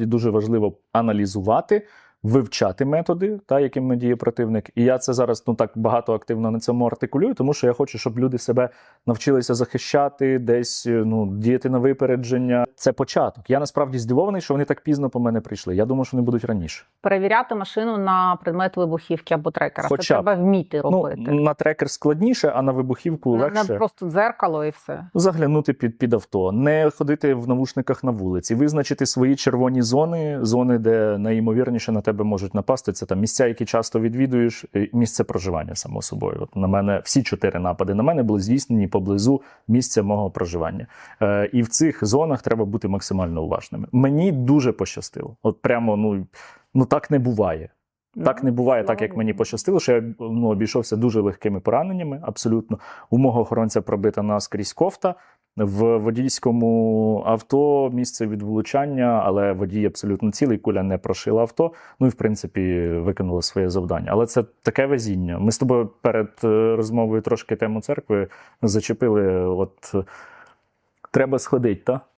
І дуже важливо аналізувати, вивчати методи, та, якими діє противник. І я це зараз ну так багато активно на цьому артикулюю, тому що я хочу, щоб люди себе навчилися захищати, десь ну діяти на випередження. Це початок. Я насправді здивований, що вони так пізно по мене прийшли. Я думаю, що вони будуть раніше. Перевіряти машину на предмет вибухівки або трекера. Хоча Це треба вміти робити. Ну на трекер складніше, а на вибухівку легше. Не просто дзеркало і все. Заглянути під, під авто, не ходити в навушниках на вулиці, визначити свої червоні зони, зони, де найімовірніше на тебе можуть напасти. Це там місця, які часто відвідуєш, місце проживання, само собою. От на мене всі чотири напади на мене були здійснені поблизу місця мого проживання. Е, і в цих зонах треба бути максимально уважними. Мені дуже пощастило. От прямо ну, ну так не буває. Так Ну, не буває, так як мені пощастило, що я ну, обійшовся дуже легкими пораненнями. Абсолютно, у мого охоронця пробита наскрізь кофта. В водійському авто місце від влучання, але водій абсолютно цілий, куля не прошила авто. Ну і в принципі виконала своє завдання. Але це таке везіння. Ми з тобою перед е, розмовою трошки тему церкви зачепили. От е, треба сходити, та?